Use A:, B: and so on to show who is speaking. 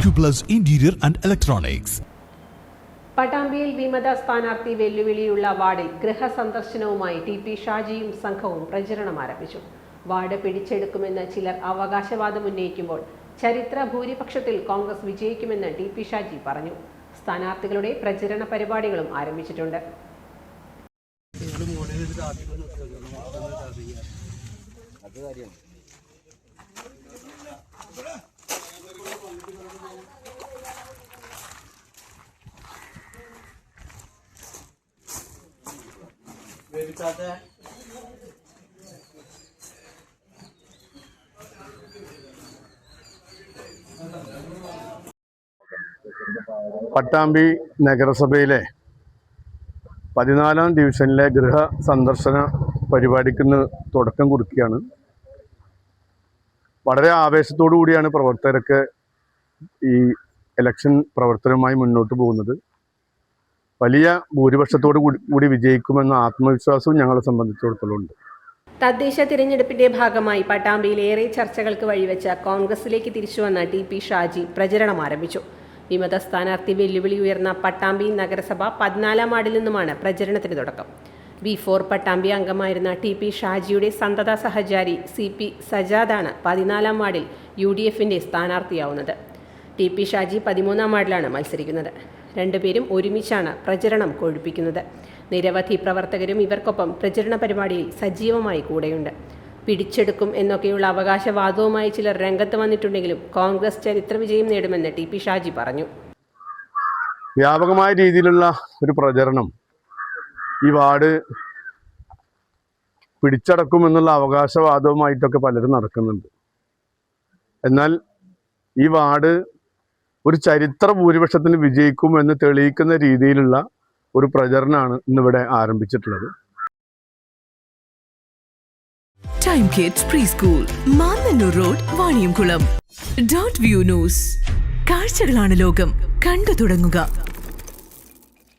A: Acuplus interior and Electronics.
B: പട്ടാമ്പിയിൽ വിമത സ്ഥാനാർത്ഥി വെല്ലുവിളിയുള്ള വാർഡിൽ ഗൃഹസന്ദർശനവുമായി ടി പി ഷാജിയും സംഘവും പ്രചരണം ആരംഭിച്ചു. വാർഡ് പിടിച്ചെടുക്കുമെന്ന് ചിലർ അവകാശവാദം ഉന്നയിക്കുമ്പോൾ ചരിത്ര ഭൂരിപക്ഷത്തിൽ കോൺഗ്രസ് വിജയിക്കുമെന്ന് ടി പി ഷാജി പറഞ്ഞു. സ്ഥാനാർത്ഥികളുടെ പ്രചരണ പരിപാടികളും ആരംഭിച്ചിട്ടുണ്ട്.
C: പട്ടാമ്പി നഗരസഭയിലെ പതിനാലാം ഡിവിഷനിലെ ഗൃഹ സന്ദർശന പരിപാടിക്ക് തുടക്കം കുറിക്കുകയാണ്. വളരെ ആവേശത്തോടു കൂടിയാണ് പ്രവർത്തകരൊക്കെ ഈ ഇലക്ഷൻ പ്രവർത്തനവുമായി മുന്നോട്ട് പോകുന്നത്. വലിയ ഭൂരിപക്ഷത്തോടു കൂടി വിജയിക്കുമെന്ന ആത്മവിശ്വാസവും ഞങ്ങളെ സംബന്ധിച്ചിടത്തോളം ഉണ്ട്
B: തദ്ദേശ തിരഞ്ഞെടുപ്പിന്റെ ഭാഗമായി പട്ടാമ്പിയിൽ ഏറെ ചർച്ചകൾക്ക് വഴിവെച്ച കോൺഗ്രസിലേക്ക് തിരിച്ചുവന്ന ടി പി ഷാജി പ്രചരണം ആരംഭിച്ചു. വിമത സ്ഥാനാർത്ഥി വെല്ലുവിളി ഉയർന്ന പട്ടാമ്പി നഗരസഭ പതിനാലാം വാർഡിൽ നിന്നുമാണ് പ്രചരണത്തിന് തുടക്കം. വി ഫോർ പട്ടാമ്പി അംഗമായിരുന്ന ടി പി ഷാജിയുടെ സന്തത സഹചാരി സി പി സജാദാണ് പതിനാലാം വാർഡിൽ യു ഡി എഫിന്റെ സ്ഥാനാർത്ഥിയാവുന്നത്. ടി പി ഷാജി പതിമൂന്നാം വാർഡിലാണ് മത്സരിക്കുന്നത്. രണ്ടുപേരും ഒരുമിച്ചാണ് പ്രചരണം കൊഴുപ്പിക്കുന്നത്. നിരവധി പ്രവർത്തകരും ഇവർക്കൊപ്പം പ്രചരണ പരിപാടിയിൽ സജീവമായി കൂടെയുണ്ട്. പിടിച്ചെടുക്കും എന്നൊക്കെയുള്ള അവകാശവാദവുമായി ചിലർ രംഗത്ത് വന്നിട്ടുണ്ടെങ്കിലും കോൺഗ്രസ് ചരിത്ര വിജയം നേടുമെന്ന് ടി പി ഷാജി പറഞ്ഞു.
C: വ്യാപകമായ രീതിയിലുള്ള ഒരു പ്രചരണം ഈ വാർഡ് പിടിച്ചടക്കുമെന്നുള്ള അവകാശവാദവുമായിട്ടൊക്കെ പലരും നടക്കുന്നുണ്ട്. എന്നാൽ ഈ വാർഡ് ഒരു ചരിത്ര വിജയിക്കും എന്ന് തെളിയിക്കുന്ന രീതിയിലുള്ള ഒരു പ്രചരണമാണ് ഇന്നിവിടെ ആരംഭിച്ചിട്ടുള്ളത്.
D: Time kids pre school Mannanur road Vaniyamkulam dot view news കാഴ്ചകളാണ് ലോകം. കണ്ടു തുടങ്ങുക.